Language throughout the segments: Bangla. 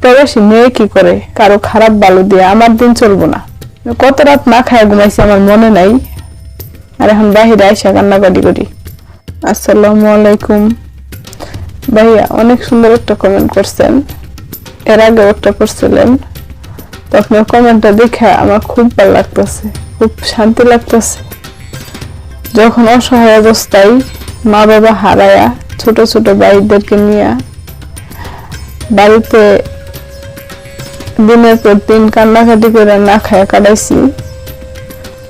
প্রবাসী মেয়ে কি করে? কারও খারাপ বালু দিয়ে আমার দিন চলবো না। কত রাত না খায় ঘুমাইছি, আমার মনে নাই। আর এখন বাহিরে আইসা কান্নাকাটি করি আসসালামু আলাইকুম। ভাইয়া, অনেক সুন্দর একটা কমেন্ট করছেন। এর আগে একটা করছিলেন। তো আপনার কমেন্টটা দেখে আমার খুব ভালো লাগতেছে। খুব শান্তি লাগতেছে। যখন অসহায় অবস্থায় মা বাবা হারায়া ছোট ছোট ভাইদেরকে নিয়ে বাড়িতে দিনের পর দিন কান্নাকাটি করে না খায় কাটাইছি।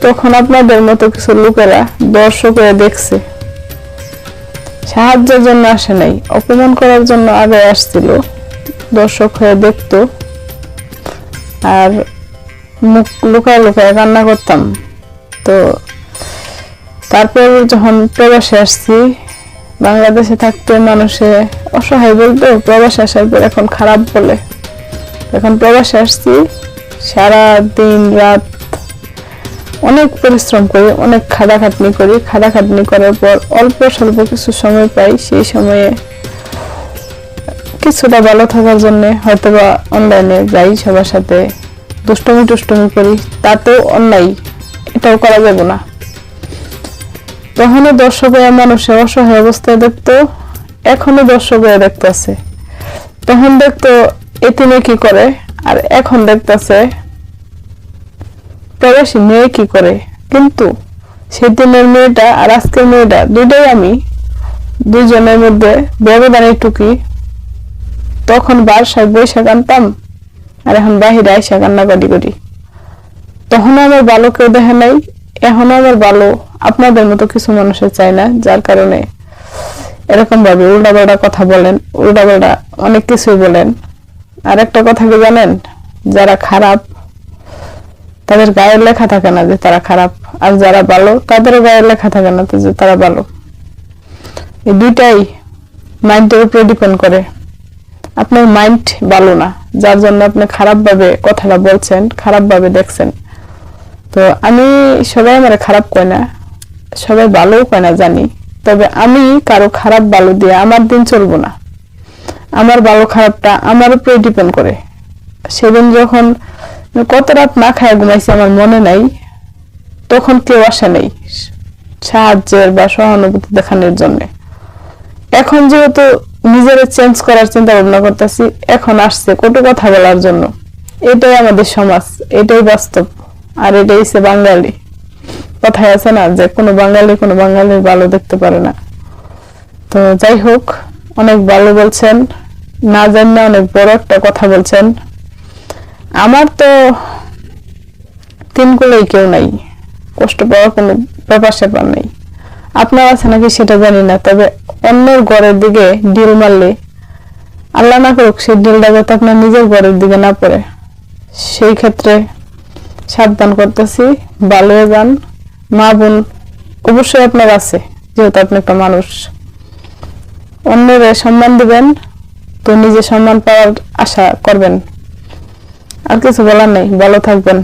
তখন আপনাদের মতো কিছু লোকেরা দর্শক হয়ে দেখছে। সাহায্যের জন্য আসে নাই, অপমান করার জন্য আগে আসছিল দর্শক হয়ে দেখতো। আর মুখ লুকায় লুকায় কান্না করতাম। তো তারপর যখন প্রবাসে আসছি, বাংলাদেশে থাকতে মানুষে অসহায় বলতো, প্রবাসে আসার পর এখন খারাপ বলে। এখন প্রবাসে আসছি সারা দিন রাত অনেক পরিশ্রম করি, অনেক খাদা খাটনি করি। খাদা খাটনি করার পর অল্প স্বল্প কিছু সময় পাই, সেই সময়ে কিছুটা ভালো থাকার জন্য হয়তো বা অনলাইনে যাই সবার সাথে। দুষ্টমি টুষ্টমি করি, তাতেও অন্যায়, এটাও করা যাবে না। তখনও দর্শক হয়ে মানুষের অসহায় অবস্থায় দেখতো এখনও দর্শক হয়ে দেখতেছে তখন দেখতো এতিমে কি করে? আর এখন দেখতেছে, প্রবাসী মেয়ে কি করে? কিন্তু সেদিনের মেয়েটা আর আজকের মেয়েটা দুটাই আমি। দুজনের মধ্যে ব্যবধানে টুকি তখন বাসায় বৈশাখ আনতাম আর এখন বাহিরে আইসা কান্নাকাটি করি। তখন আমার ভালো কেউ দেখে নাই, এখনও আমার ভালো, আপনাদের মতো কিছু মানুষের চাই না, যার কারণে এরকম ভাবে উল্টাপাল্টা কথা বলেন, উল্টাপাল্টা অনেক কিছুই বলেন। আর একটা কথা কি জানেন? যারা খারাপ, তাদের গায়ের লেখা থাকে না যে তারা খারাপ। আর যারা ভালো তাদের গায়ের লেখা থাকে না যে তারা ভালো। এই দুইটাই মাইন্ডের উপরে ডিপেন্ড করে। আপনার মাইন্ড ভালো না, যার জন্য আপনি খারাপভাবে কথাটা বলছেন, খারাপভাবে দেখছেন। তো আমি সবাই আমার খারাপ কয় না, সবাই ভালোও কয় না জানি। তবে আমি কারও খারাপ ভালো দিয়ে আমার দিন চলবো না। আমার ভালো খারাপটা আমার উপরে ডিপেন্ড করে। সেদিন যখন কত রাত না খায় ঘুমাইছি, আমার মনে নাই, তখন কেউ আসে নাই সাহায্যের বা সহানুভূতি দেখানোর জন্য। এখন যেহেতু নিজের চেঞ্জ করার চিন্তা ভাবনা করতেছি, এখন আসছে কটু কথা বলার জন্য। এটাই আমাদের সমাজ, এটাই বাস্তব, আর এটাই হচ্ছে বাঙালি। কথায় আছে না যে কোনো বাঙালি কোনো বাঙালির ভালো দেখতে পারে না। তো যাই হোক অনেক ভালো বলছেন। না জান না অনেক বড় একটা কথা বলছেন। আমার তো তিন কুলেই কেউ নাই। কষ্ট পাওয়ার কোনো ব্যাপার স্যাপার নেই। আপনার আছে নাকি সেটা জানি না, তবে অন্যের ঘরের দিকে ডিল মারলে, আল্লাহ না করুক সেই ডিলটা যাতে আপনার নিজের ঘরের দিকে না পড়ে। সেই ক্ষেত্রে সাবধান করতেছি, ভালো যান। মা বোন অবশ্যই আপনার আছে, যেহেতু আপনি একটা মানুষ। অন্যের সম্মান দিবেন, তো নিজে সম্মান পাওয়ার আশা করবেন। আর কিছু বলার নেই, ভালো থাকবেন।